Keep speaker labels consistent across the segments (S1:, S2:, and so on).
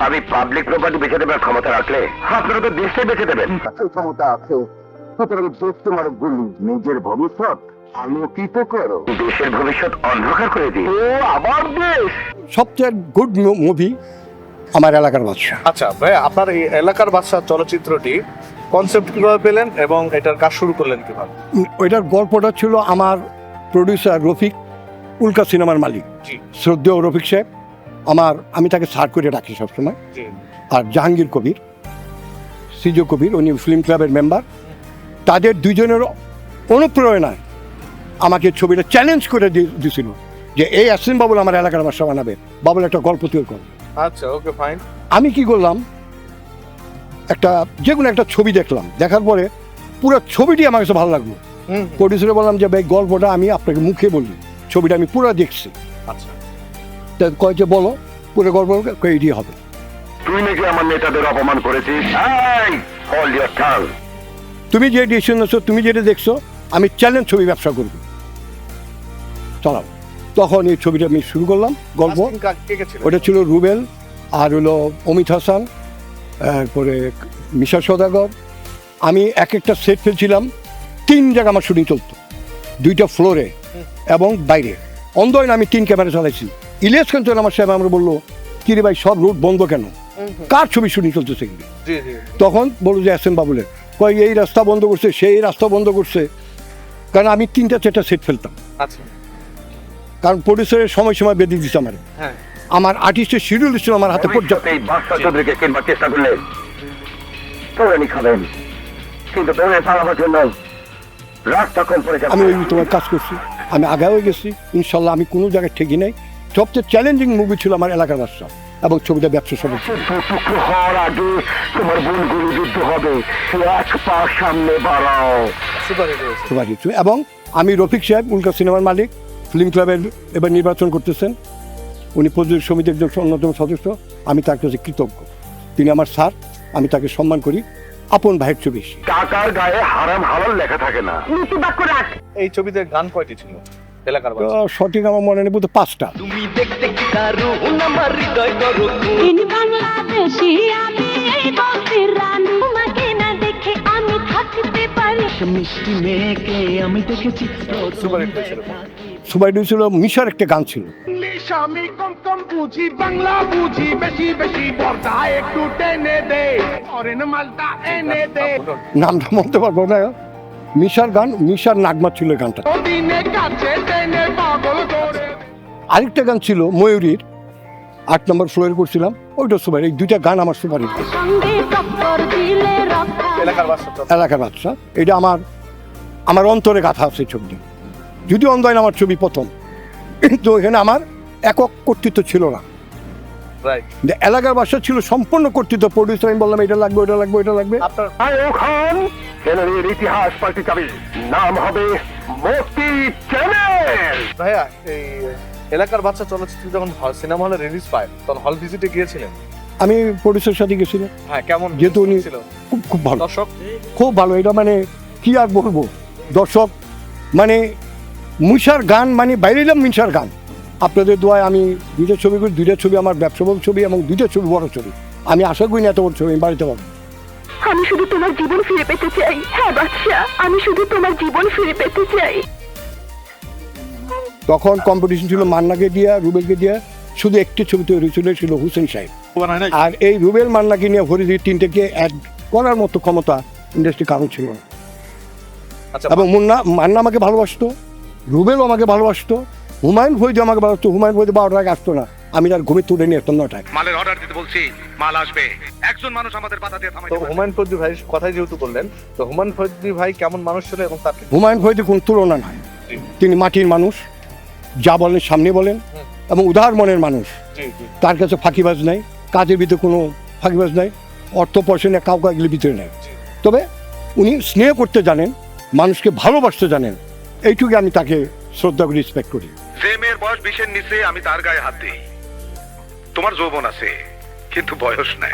S1: আমি public property বেঁচে দেবার ক্ষমতা রাখলে আপনারা তো দেশে বেঁচে দেবেন।
S2: ক্ষমতা আছে। সুতরাং দেশ তোমার গুলি নিজের ভবিষ্যৎ আলোকিত করো।
S1: দেশের ভবিষ্যৎ অন্ধকার করে দিই
S2: ও আবার দেশ!
S3: সবচেয়ে গুড মুভি আমার এলাকার বাদশা
S4: আচ্ছা ভাই আপনার এই এলাকার বাদশা চলচ্চিত্রটি কনসেপ্ট কীভাবে পেলেন এবং এটার কাজ শুরু করলেন কীভাবে?
S3: ওইটার গল্পটা ছিল আমার প্রডিউসার রফিক উল্কা সিনেমার মালিক।
S4: জি।
S3: শ্রদ্ধেয় রফিক সাহেব। আমার আমি তাকে সার করে রাখি সবসময়। আর জাহাঙ্গীর কবির সিজো কবির উনি ফিল্ম ক্লাবের মেম্বার তাদের দুজনের অনুপ্রেরণায় আমাকে ছবিটা চ্যালেঞ্জ করে দি- দিছিল যে এই আসিন বাবুল আমার এলাকার বাসা বানাবে বাবুল একটা গল্প তৈরি করো।
S4: আচ্ছা ওকে ফাইন
S3: আমি কি করলাম? একটা যে কোনো একটা ছবি দেখলাম। দেখার পরে পুরো ছবিটি আমার কাছে ভালো লাগল।
S4: হুম
S3: প্রডিউসারে বললাম যে ভাই গল্পটা আমি আপনাকে মুখে বলি। ছবিটা আমি পুরো দেখছি।
S4: আচ্ছা।
S3: তা কয় যে বলো পুরো গল্প এটি হবে।
S1: তুই নাকি আমার নেতাদের অপমান করেছিস? এই হল ইওর টাং
S3: তুমি যে ডিসিশন নিচ্ছ তুমি যেটা দেখছ আমি চ্যালেঞ্জ ছবি ব্যবসা করব। চলাও তখন এই ছবিটা আমি শুরু করলাম গল্প। ওটা ছিল রুবেল আর হলো অমিত হাসান তারপরে মিশা সদাগর। আমি এক একটা সেট ফেলছিলাম তিন জায়গা আমার শুটিং চলতো দুইটা ফ্লোরে এবং বাইরে। অন্ধয়ন আমি তিন ক্যামেরা চালাইছি। ইলিয়াস খান আমার সাহেব আমরা বলল কিরে ভাই সব রুট বন্ধ কেন। কার ছবি শুটিং চলতেছে এগুলি?
S4: জি জি
S3: তখন বলল যে এস এম বাবুলের। কয় এই রাস্তা বন্ধ করছে সেই রাস্তা বন্ধ করছে। কারণ আমি তিনটা চারটা সেট ফেলতাম।
S4: আচ্ছা।
S3: কারণ প্রডিউসারের সময় সময় বেঁধে দিচ্ছে আমার।
S4: হ্যাঁ।
S3: আমার আর্টিস্টের শিডিউল ছিল আমার হাতে পর্যাপ্ত।
S1: এই বাচ্চা চৌধুরীকে কিনবার চেষ্টা করলে খাবেন। কিন্তু জন্য রাস্তা কম পড়ে
S3: আমি ওই তোমার কাজ করছি। আমি আগাও গেছি। ইনশাল্লাহ আমি কোনো জায়গায় ঠেকি নাই। সবচেয়ে চ্যালেঞ্জিং মুভি ছিল আমার এলাকার বাদশা এবং ছবিটা ব্যবসা
S1: টুকরো হওয়ার আগে তোমার বোনগুলো যুদ্ধ হবে এক পা সামনে বাড়াও
S3: এবং আমি রফিক সাহেব উল্কা সিনেমার মালিক ফিল্ম ক্লাবের এবার নির্বাচন করতেছেন। উনি প্রযোজক সমিতির একজন অন্যতম সদস্য আমি তার কাছে কৃতজ্ঞ। তিনি আমার স্যার আমি তাকে সম্মান করি। আপন ভাইয়ের ছবি
S1: টাকার গায়ে হারাম হালাল লেখা থাকে না।
S4: এই ছবিতে গান কয়টি ছিল? এলাকার
S3: সঠিক আমার মনে নেই বলতে পাঁচটা।
S5: তুমি দেখতে কি দারুণ আমার হৃদয় করো।
S6: ইন বাংলাদেশি আমি এই বস্তির রানী। তোমাকে না দেখে আমি থাকতে পারি।
S5: মিষ্টি মেয়েকে আমি দেখেছি।
S4: সুপার হিট হয়েছিল
S3: সুবাইডু ছিল মিশার একটা গান ছিল।
S7: ইংলিশ আমি কম কম বুঝি বাংলা বুঝি বেশি বেশি বর্দা একটু টেনে দে। ফরেন মালটা এনে দে।
S3: নামটা বলতে পারব না। মিশার গান মিশার নাগমা ছিল গানটা।
S7: দিনে কাছে টেনে পাগল
S3: আরেকটা গান ছিল ময়ূরীর আট নম্বর ফ্লোরে করছিলাম ওইটা সুপার এই দুইটা গান আমার সুপার
S4: এলাকার বাদশা
S3: এটা আমার আমার অন্তরে গাথা আছে ছবিটি। যদিও অন্ধয়ন আমার ছবি প্রথম কিন্তু এখানে আমার একক কর্তৃত্ব ছিল না।
S4: রাইট
S3: এলাকার বাসা ছিল সম্পূর্ণ কর্তৃত্ব প্রডিউসার আমি বললাম এটা লাগবে ওটা লাগবে ওটা লাগবে।
S1: ইতিহাস পাল্টে যাবে নাম হবে মতি চ্যানেল।
S4: ভাইয়া এই এলাকার বাচ্চা চলচ্চিত্র যখন সিনেমা হলে রিলিজ পায় তখন হল ভিজিটে গিয়েছিলেন?
S3: আমি প্রডিউসার সাথে গেছিলাম।
S4: হ্যাঁ কেমন
S3: যেহেতু উনি- খুব খুব ভালো।
S4: দর্শক?
S3: খুব ভালো এটা মানে কি আর বলব? দর্শক মানে মিশার গান মানে বাইরে এলাম মিশার গান। আপনাদের দোয়ায় আমি দুইটা ছবি করি দুইটা ছবি আমার ব্যবসাবল ছবি এবং দুইটা ছবি বড় ছবি। আমি আশা করি না এত বড় ছবি আমি বাড়িতে পাবো।
S6: আমি শুধু তোমার জীবন ফিরে পেতে চাই। হ্যাঁ বাচ্চা আমি শুধু তোমার জীবন ফিরে পেতে চাই।
S3: তখন কম্পিটিশন ছিল মান্নাকে দিয়া রুবেলকে দিয়া শুধু একটি ছবি তৈরি হয়েছিল ছিল হুসেন সাহেব। আর এই রুবেল মান্নাকে নিয়ে হরিদি তিনটেকে অ্যাড করার মতো ক্ষমতা ইন্ডাস্ট্রি কারণ ছিল না।
S4: আচ্ছা
S3: এবং মুন্না মান্না আমাকে ভালোবাসতো রুবেলও আমাকে ভালোবাসতো হুমায়ুন ফৈদি আমাকে ভালোবাসতো হুমায়ুন ফৈদি বারোটার আগে আসতো না আমি তার ঘুমে তুলে নিয়ে আসতাম নটায়।
S8: মালের অর্ডার দিতে বলছি মাল আসবে। একজন মানুষ আমাদের বাধা দিয়ে থামাই তো।
S4: হুমায়ুন ফৌজি ভাই কথাই যেহেতু বললেন তো হুমায়ুন ফৌজি ভাই কেমন মানুষ ছিল এবং তার
S3: হুমায়ুন ফৈদি কোন তুলনা নাই। তিনি মাটির মানুষ যা বলেন সামনে বলেন এবং উদার মনের মানুষ। তার কাছে ফাঁকিবাজ নাই কাজের ভিতরে কোনো ফাঁকিবাজ নাই অর্থ পয়সা নিয়ে কাউকে এগুলি ভিতরে নেই। তবে উনি স্নেহ করতে জানেন মানুষকে ভালোবাসতে জানেন এইটুকু আমি তাকে শ্রদ্ধা করি রেসপেক্ট করি।
S8: যে মেয়ের বয়স বিশের নিচে আমি তার গায়ে হাত দিই। তোমার যৌবন আছে কিন্তু বয়স নাই।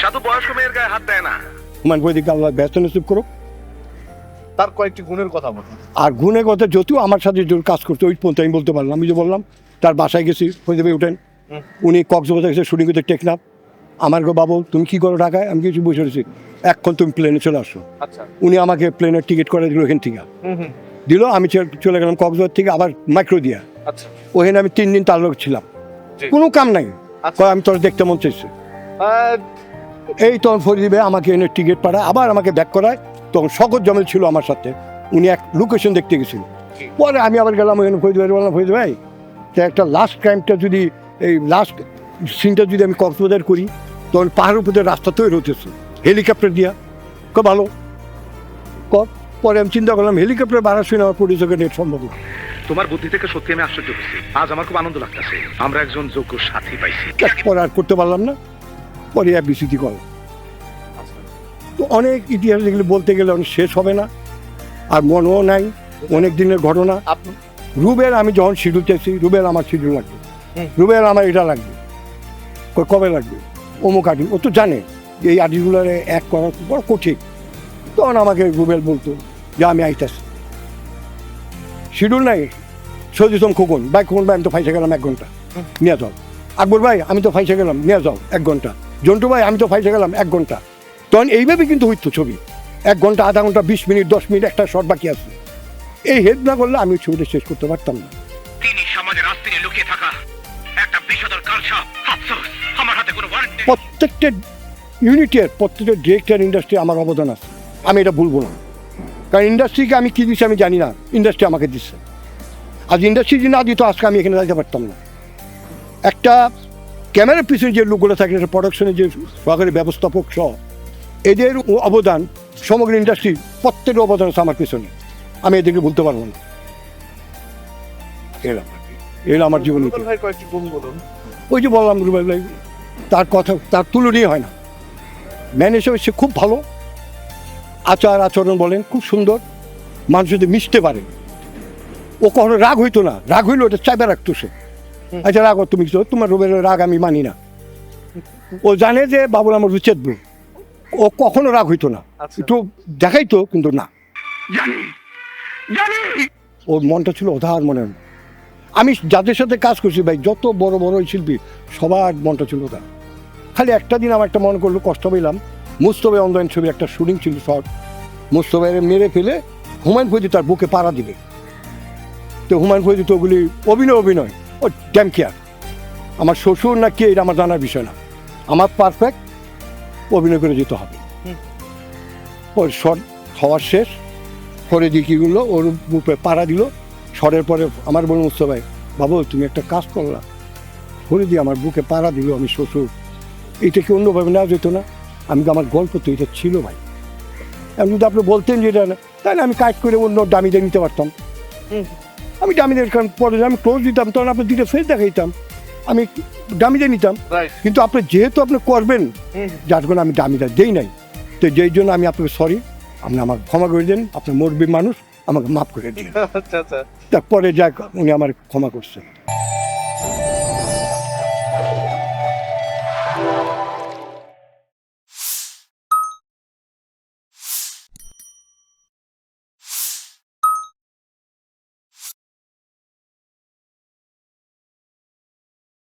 S8: সাধু বয়স্ক মেয়ের গায়ে হাত দেয় না।
S3: হুমায়ুন ফৈদিকে আল্লাহ ব্যস্ত নসিব করুক।
S4: তার কয়েকটি গুণের কথা বলুন।
S3: আর গুণে কথা যদিও আমার সাথে জোর কাজ করতে ওই পর্যন্ত আমি বলতে পারলাম আমি যে বললাম তার বাসায় গেছি হয়ে উঠেন। উনি কক্সবাজার গেছে শুটিং করতে টেকনাফ। আমার গো বাবু তুমি কি করো ঢাকায়? আমি কিছু বসে রয়েছি এখন তুমি প্লেনে চলে আসো।
S4: আচ্ছা।
S3: উনি আমাকে প্লেনের টিকিট করে দিল ওখান থেকে। দিল আমি চলে- গেলাম কক্সবাজার থেকে আবার মাইক্রো দিয়া।
S4: আচ্ছা।
S3: ওখানে আমি তিন দিন তার লোক ছিলাম। কোনো কাম নাই।
S4: আচ্ছা।
S3: আমি তোর দেখতে মন চাইছে। এই তখন ফরিদিবে আমাকে এনে টিকিট পাঠায় আবার আমাকে ব্যাক করায়। তখন শকত জমেল ছিল আমার সাথে। উনি এক লোকেশন দেখতে গেছিল। পরে আমি আবার গেলাম ওখানে ফরিদ ভাই বললাম ফরিদ ভাই তো একটা লাস্ট ক্রাইমটা যদি এই লাস্ট সিনটা যদি আমি কক্সবাজার করি তখন পাহাড়ের উপরে রাস্তা তৈরি হতেছে হেলিকপ্টার দিয়া। ক ভালো। কর পরে আমি চিন্তা করলাম হেলিকপ্টার ভাড়া শুনে আমার প্রডিউসারকে নেট সম্ভব
S8: তোমার বুদ্ধি থেকে সত্যি আমি আশ্চর্য হচ্ছি। আজ আমার খুব আনন্দ লাগতেছে। আমরা একজন যোগ্য সাথী পাইছি।
S3: পরে আর করতে পারলাম না। পরে এক বিসিটি কল। তো অনেক ইতিহাস যেগুলো বলতে গেলে অনেক শেষ হবে না আর মনও নাই অনেক দিনের ঘটনা। রুবেল আমি যখন শিডিউল চাইছি রুবেল আমার শিডিউল লাগবে। রুবেল আমার এটা লাগবে। কবে লাগবে? অমুক আর্টিস্ট ও তো জানে যে এই আর্টিস্টগুলোরে এক করা বড় কঠিন। তখন আমাকে রুবেল বলতো যে আমি আইতাছি। শিডিউল নাই। সজিতম খোকন ভাই খোকন ভাই আমি তো ফাইসে গেলাম এক ঘণ্টা। নিয়ে যাও আকবর ভাই আমি তো ফাইসে গেলাম। নিয়ে যাও এক ঘণ্টা। জন্টু ভাই আমি তো ফাইসে গেলাম এক ঘণ্টা। তখন এইভাবে কিন্তু হইতো ছবি। এক ঘণ্টা আধা ঘণ্টা বিশ মিনিট দশ মিনিট একটা শর্ট বাকি আছে। এই হেল্প না করলে আমি ছবিটা শেষ করতে পারতাম না।
S8: তিনি সমাজের আস্তিনে লুকিয়ে থাকা একটা বিষদর কালসা। আফসোস আমার হাতে কোনো ওয়ারেন্ট নেই।
S3: প্রত্যেকটা ইউনিটের প্রত্যেকটা ডিরেক্টর ইন্ডাস্ট্রি আমার অবদান আছে। আমি এটা ভুলবো না। কারণ ইন্ডাস্ট্রিকে আমি কী দিচ্ছি আমি জানি না। ইন্ডাস্ট্রি আমাকে দিচ্ছে আজ ইন্ডাস্ট্রি যদি না দিত আজকে আমি এখানে যাইতে পারতাম না। একটা ক্যামেরার পিছনে যে লোকগুলো থাকে প্রোডাকশনের যে সহকারী ব্যবস্থাপক সহ এদের অবদান সমগ্র ইন্ডাস্ট্রি প্রত্যেকটা অবদান আছে আমার পিছনে। আমি এদেরকে বলতে পারব না। এরা এরা আমার জীবন
S4: গুণ বলুন।
S3: ওই যে বললাম রুবেল ভাই তার কথা তার তুলনীয় হয় না। ম্যান হিসেবে সে খুব ভালো। আচার আচরণ বলেন খুব সুন্দর। মানুষ যদি মিশতে পারে ও কখনো রাগ হইতো না। রাগ হইলে ওটা চাইবে রাখতো সে। আচ্ছা রাগ তুমি তোমার রুবেলের রাগ আমি মানি না। ও জানে যে বাবুল আমার বই ও কখনো রাগ হইতো না।
S4: আচ্ছা।
S3: একটু দেখাইতো কিন্তু না।
S1: জানি জানি।
S3: ওর মনটা ছিল অধার মনের। আমি যাদের সাথে কাজ করছি ভাই যত বড় বড় শিল্পী সবার মনটা ছিল ওটা খালি একটা দিন আমার একটা মনে করল কষ্ট পেলাম। মুস্তফা অন্দয়ন ছবির একটা শুটিং ছিল শর্ট। মুস্তফাকে মেরে ফেলে হুমায়ুন ফৈজি তার বুকে পাড়া দিবে। তো হুমায়ুন ফৈজি তো ওগুলি অভিনয় অভিনয়। ও ড্যাম কেয়ার আমার শ্বশুর না কে এটা আমার জানার বিষয় না। আমার পারফেক্ট অভিনয় করে যেতে হবে। ওর শর্ট হওয়ার শেষ দিয়ে কী ওর বুকে পাড়া দিল। স্বরের পরে আমার বলুন ভাই বাবু তুমি একটা কাজ করলা। করে দিয়ে আমার বুকে পাড়া দিল আমি শ্বশুর। এইটা কি অন্যভাবে নেওয়া যেত না? আমি তো আমার গল্প তো এটা ছিল ভাই। আমি যদি আপনি বলতেন যে এটা না তাহলে আমি কাজ করে অন্য দামিদের নিতে পারতাম। আমি দামিদের কারণ পরে আমি ক্লোজ দিতাম তখন আপনি দুটো ফেস দেখাইতাম। আমি দামিটা নিতাম। কিন্তু আপনি যেহেতু আপনি করবেন যার জন্য আমি দামিটা দেই নাই। তো যেই জন্য আমি আপনাকে সরি আপনি আমাকে ক্ষমা করে দেন আপনি মরবি মানুষ আমাকে মাফ করে দিন।
S4: আচ্ছা আচ্ছা।
S3: তারপরে যাক উনি আমার ক্ষমা করছেন।